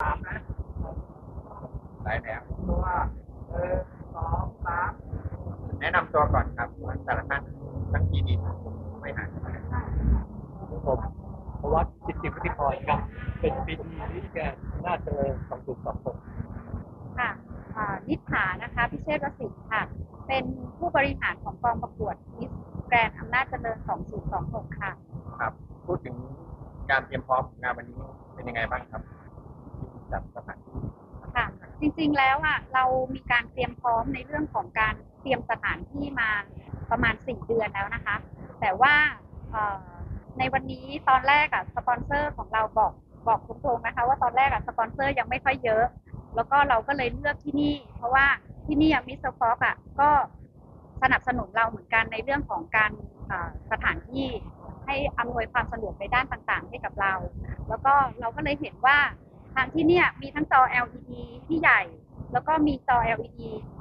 สามนะได้แล้วตัวหนึ่งสองสามแนะนำตัวก่อนครับว่าแต่ละท่านทั้งทีดีไม่หายผมพวัตจิตติวุฒิพรครับ เป็นปีดีวิทยานาถเจริญสองจุดสองหกค่ะอ่านิษฐานะคะพิเชษวสิทธิ์ค่ะ เป็นผู้บริหารของกองประกวดมิสแกรนอำนาจเจริญ 2026 ค่ะ ครับ พูดถึงการเตรียมพร้อมงานวันนี้เป็นยังไงบ้างครับ จัดสถานที่ค่ะจริงๆแล้วอะเรามีการเตรียมพร้อมในเรื่องของการเตรียมสถานที่มาประมาณ 4 เดือนแล้วนะคะ แต่ว่าในวันนี้ตอนแรกอะสปอนเซอร์ของเราบอกบอกตรงๆนะคะ ว่าตอนแรกอะสปอนเซอร์ยังไม่ค่อยเยอะ แล้วก็เราก็เลยเลือกที่นี่ เพราะว่าที่นี่มิสเตอร์ฟอกอะก็สนับสนุนเราเหมือนกันในเรื่องของการสถานที่ให้อำนวยความสะดวกในด้านต่างๆ ให้กับเรา แล้วก็เราก็เลยเห็นว่าางที่เนี่ยมีทั้งจอ LED ที่ใหญ่ แล้วก็มีจอ LED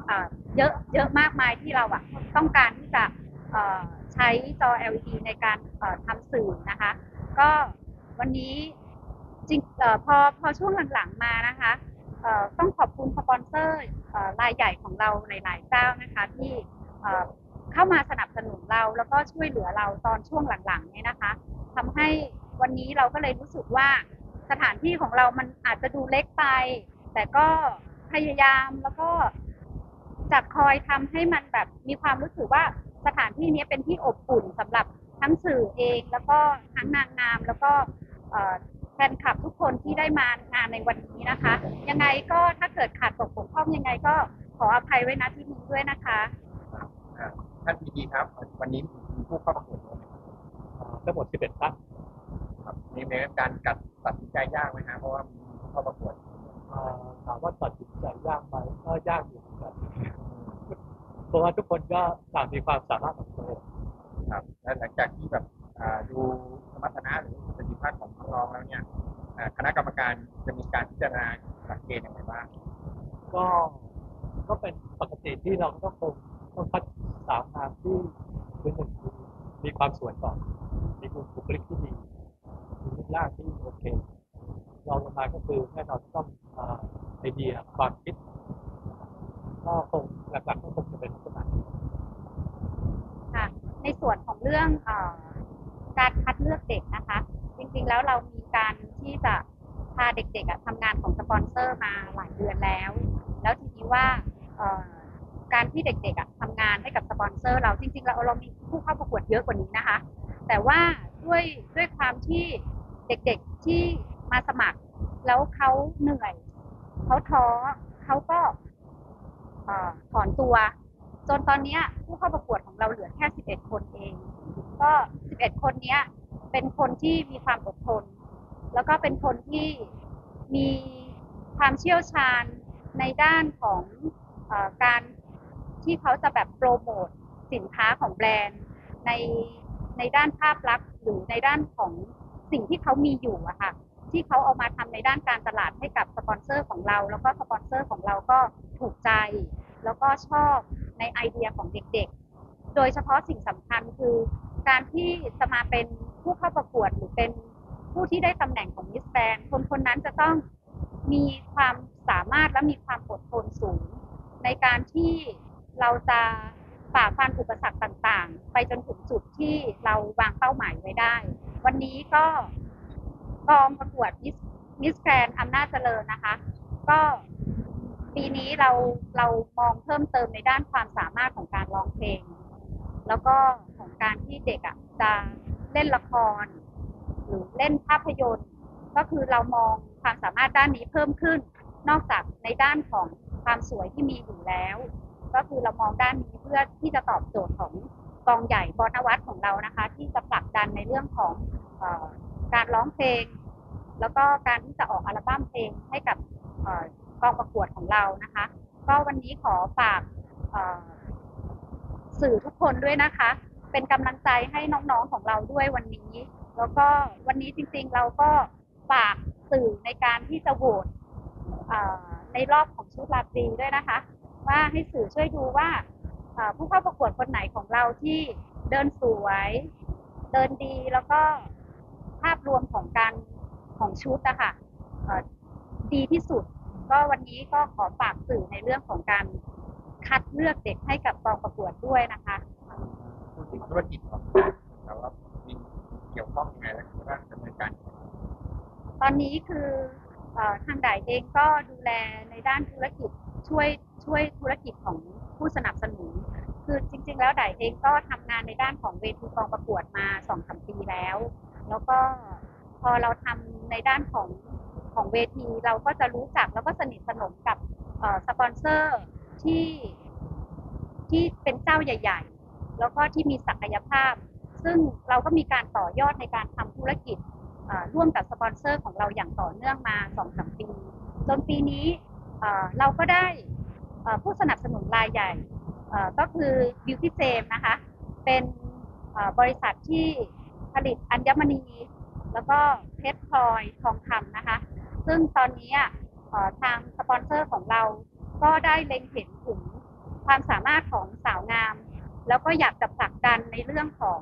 อ่าเยอะเยอะมากมายที่เราอะต้องการที่จะเอ่อใช้จอ LED ในการเอ่อทำสื่อนะคะ ก็วันนี้จริงเอ่อพอพอช่วงหลังๆมานะคะเอ่อต้องขอบคุณสปอนเซอร์รายใหญ่ของเราหลายๆเจ้านะคะที่เอ่อเข้ามาสนับสนุนเราแล้วก็ช่วยเหลือเราตอนช่วงหลังๆเนี่ยนะคะทำให้วันนี้เราก็เลยรู้สึกว่า สถานที่ของเรามันอาจจะดูเล็กไป แต่ก็พยายามแล้วก็จะคอยทำให้มันแบบมีความรู้สึกว่าสถานที่นี้เป็นที่อบอุ่นสำหรับทั้งสื่อเอง แล้วก็ทั้งนางงามแล้วก็แฟนคลับทุกคนที่ได้มางานในวันนี้นะคะ ยังไงก็ถ้าเกิดขาดตกบกพร่องยังไงก็ขออภัยไว้นะที่นี้ด้วยนะคะท่านพีดีครับ วันนี้มีผู้เข้าประกวดทั้งหมด11ท่าน ครับมีในการกัดตัดสินใจยากไหมฮะเพราะว่ามีผู้เข้าประกวดอ่าถามว่าตัดสินใจยากไหมก็ยากอยู่เหมือนกันเพราะว่าทุกคนก็ต่างมีความสามารถของตัวเองครับและหลังจากที่แบบอ่าดูสมรรถนะหรือประสิทธิภาพของน้องๆแล้วเนี่ยอ่าคณะกรรมการจะมีการพิจารณาหลักเกณฑ์อย่างไรบ้างก็ก็เป็นปกติที่เราก็คงต้องคัดสาวงามที่คือหนึ่งคือมีความสวยก่อนมีบุคลิกที่ดี มีรูปร่างที่โอเครองลงมาก็คือแน่นอนต้องอไอเดียความคิดก็คงหลักๆก็คงจะเป็นลักษณะนี้ค่ะ ในส่วนของเรื่องอการคัดเลือกเด็กนะคะ จริงๆแล้วเรามีการที่จะพาเด็กๆทำงานของสปอนเซอร์มาหลายเดือนแล้ว แล้วทีนี้ว่าการที่เด็กๆทำงานให้กับสปอนเซอร์ เราจริงๆเราเรามีผู้เข้าประกวดเยอะกว่านี้นะคะ แต่ว่าด้วยด้วยความที่ เด็กๆที่มาสมัคร แล้วเขาเหนื่อยเขาท้อเขาก็เอ่อถอนตัว จนตอนนี้ผู้เข้าประกวดของเราเหลือแค่ 11 คนเอง ก็ 11 คนนี้เป็นคนที่มีความอดทน แล้วก็เป็นคนที่มีความเชี่ยวชาญในด้านของอการที่เขาจะแบบโปรโมทสินค้าของแบรนด์ในในด้านภาพลักษณ์หรือในด้านของ สิ่งที่เขามีอยู่อะค่ะ ที่เขาเอามาทำในด้านการตลาดให้กับสปอนเซอร์ของเรา แล้วก็สปอนเซอร์ของเราก็ถูกใจ แล้วก็ชอบในไอเดียของเด็กๆ โดยเฉพาะสิ่งสำคัญคือ การที่จะมาเป็นผู้เข้าประกวดหรือเป็นผู้ที่ได้ตำแหน่งของมิสแกรนคนคนนั้นจะต้องมีความสามารถและมีความอดทนสูง ในการที่เราจะฝ่าฟันอุปสรรคต่างๆ ไปจนถึงจุดที่เราวางเป้าหมายไว้ได้ วันนี้ก็กองประกวดมิสแกรนอำนาจเจริญนะคะ ก็ปีนี้เราเรามองเพิ่มเติมในด้านความสามารถของการร้องเพลง แล้วก็ของการที่เด็กอะจะเล่นละคร หรือเล่นภาพยนตร์ ก็คือเรามองความสามารถด้านนี้เพิ่มขึ้น นอกจากในด้านของความสวยที่มีอยู่แล้ว ก็คือเรามองด้านนี้เพื่อที่จะตอบโจทย์ของ กองใหญ่บอนวัตของเรานะคะ ที่จะผลักดันในเรื่องของอการร้องเพลง แล้วก็การที่จะออกอัลบั้มเพลงให้กับอกองประกวดของเรานะคะ ก็วันนี้ขอฝากสื่อทุกคนด้วยนะคะ เป็นกำลังใจให้น้องๆของเราด้วยวันนี้ แล้วก็วันนี้จริงๆเราก็ฝากสื่อในการที่จะโหวตในรอบของชุดราตรีด้วยนะคะ ว่าให้สื่อช่วยดูว่า ผู้เข้าประกวดคนไหนของเราที่เดินสวย เดินดีแล้วก็ภาพรวมของการของชุดอะค่ะเอ่อดีที่สุด ก็วันนี้ก็ขอฝากสื่อในเรื่องของการคัดเลือกเด็กให้กับกองประกวดด้วยนะคะพูดถึงธุรกิจของเราว่ามีเกี่ยวข้องยังไงและว่าดำเนินการยังไงตอนนี้คือเออทางด่ายเองก็ดูแลในด้านธุรกิจช่วย ช่วยธุรกิจของผู้สนับสนุน คือจริง ๆ แล้วด่ายเองก็ทำงานในด้านของเวทีกองประกวดมาสองสามปีแล้ว แล้วก็พอเราทำในด้านของของเวทีเราก็จะรู้จักแล้วก็สนิทสนมกับสปอนเซอร์ที่ที่เป็นเจ้าใหญ่ ๆ แล้วก็ที่มีศักยภาพ ซึ่งเราก็มีการต่อยอดในการทำธุรกิจร่วมกับสปอนเซอร์ของเราอย่างต่อเนื่องมา2อสปี จนปีนี้เราก็ได้ ผู้สนับสนุนรายใหญ่ก็คือ Beauty j a m นะคะ เป็นบริษัทที่ผลิตอัญมณี แล้วก็เพชรพลอยทองคำนะคะ ซึ่งตอนนี้ทางสปอนเซอร์ของเราก็ได้เล็งเห็นถึงความสามารถของสาวงาม แล้วก็อยากจะผลักดันในเรื่องของ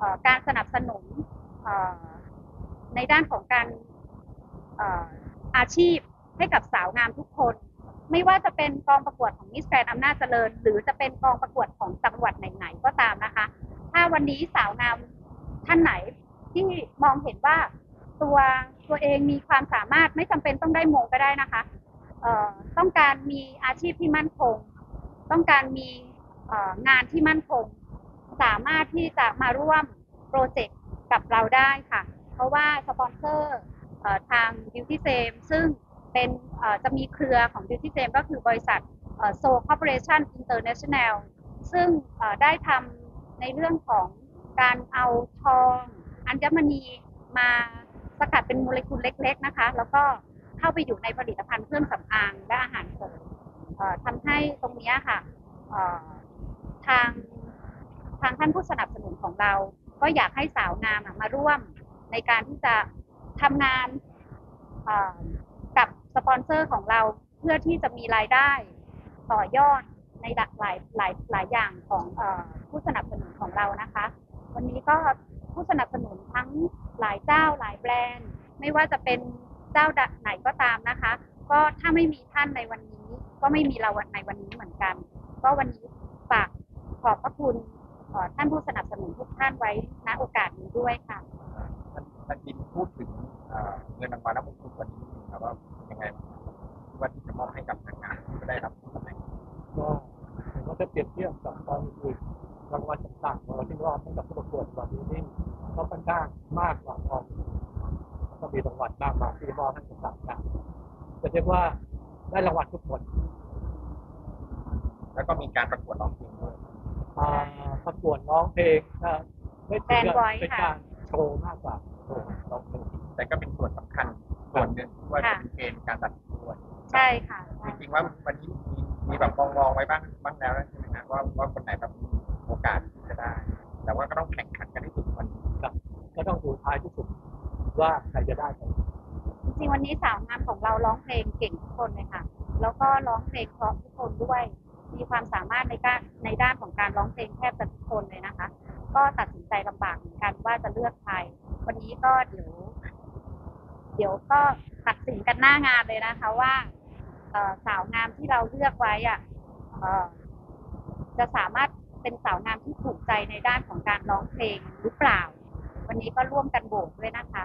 อการสนับสนุนในด้านของการอาชีพให้กับสาวงามทุกคน ไม่ว่าจะเป็นกองประกวดของมิสแกรนอำนาจเจริญ หรือจะเป็นกองประกวดของจังหวัดไหนๆก็ตามนะคะ ถ้าวันนี้สาวงามท่านไหนที่มองเห็นว่าตัวตัวเองมีความสามารถไม่จำเป็นต้องได้มงก็ได้นะคะต้องการมีอาชีพที่มั่นคง ต้องการมีงานที่มั่นคง สามารถที่จะมาร่วมโปรเจกต์กับเราได้ค่ะ เพราะว่าสปอนเซอร์ทาง Beauty s a m ซึ่ง เป็นจะมีเครือของ Beauty s a m ก็คือบริษัทโซ Corporation International ซึ่งเอ่อได้ทำในเรื่องของการเอาทองอัญมณีมาสกัดเป็นโมเลกุลเล็ก ๆนะคะ แล้วก็เข้าไปอยู่ในผลิตภัณฑ์เครื่องสำอางและอาหารเสริมทำให้ตรงนี้ค่ะทางทางท่านผู้สนับสนุนของเรา ก็อยากให้สาวงามมาร่วมในการที่จะทำงาน ปอนเซอร์ของเราเพื่อที่จะมีรายได้ต่อยอดในหลากหลายหลายหลายอย่างของอผู้สนับสนุนของเรานะคะ วันนี้ก็ผู้สนับสนุนทั้งหลายเจ้าหลายแบรนด์ ไม่ว่าจะเป็นเจ้าไหนก็ตามนะคะ ก็ถ้าไม่มีท่านในวันนี้ ก็ไม่มีเราในวันนี้เหมือนกัน ก็วันนี้ฝากขอบพระคุณท่านผู้สนับสนุนทุกท่านไว้ณโอกาสนี้ด้วยค่ะ องเราที่รอบให้กับผู้ประกวดวันนี้นี่ก็ค่อนข้างมากกว่าทองแล้วก็มีรางวัลมากมายที่มอบให้กับต่างกันจะเรียกว่าได้รางวัลทุกคนแล้วก็มีการประกวดร้องเพลงด้วยอ่าประกวดร้องเพลงนะไม่ถึงกับ Band voice เป็นค่ะการโชว์มากกว่าโชว์ร้องเพลงแต่ก็เป็นส่วนสำคัญส่วนหนึ่งที่ว่าจะเป็นเกณฑ์การตัดสินด้วยใช่ค่ะจริงๆว่า ริงๆวันนี้สาวงามของเราร้องเพลงเก่งทุกคนเลยค่ะ แล้วก็ร้องเพลงเพราะทุกคนด้วย มีความสามารถในการในด้านของการร้องเพลงแทบจะทุกคนเลยนะคะ ก็ตัดสินใจลำบากเหมือนกันว่าจะเลือกใคร วันนี้ก็เดี๋ยว เดี๋ยวก็ตัดสินกันหน้างานเลยนะคะว่าเอ่อสาวงามที่เราเลือกไว้อะเอ่อจะสามารถเป็นสาวงามที่ถูกใจในด้านของการร้องเพลงหรือเปล่า วันนี้ก็ร่วมกันโหวตด้วยนะคะ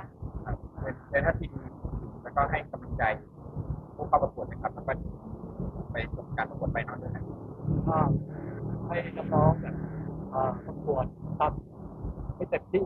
แต่ถ้าทีมถึง ก็ให้กำลังใจผู้เข้าประกวดนะครับแล้วก็ไปชมการประกวดไปน้องด้วยนะให้น้องๆเนี่ยเอ่อประกวดทำให้เต็มที่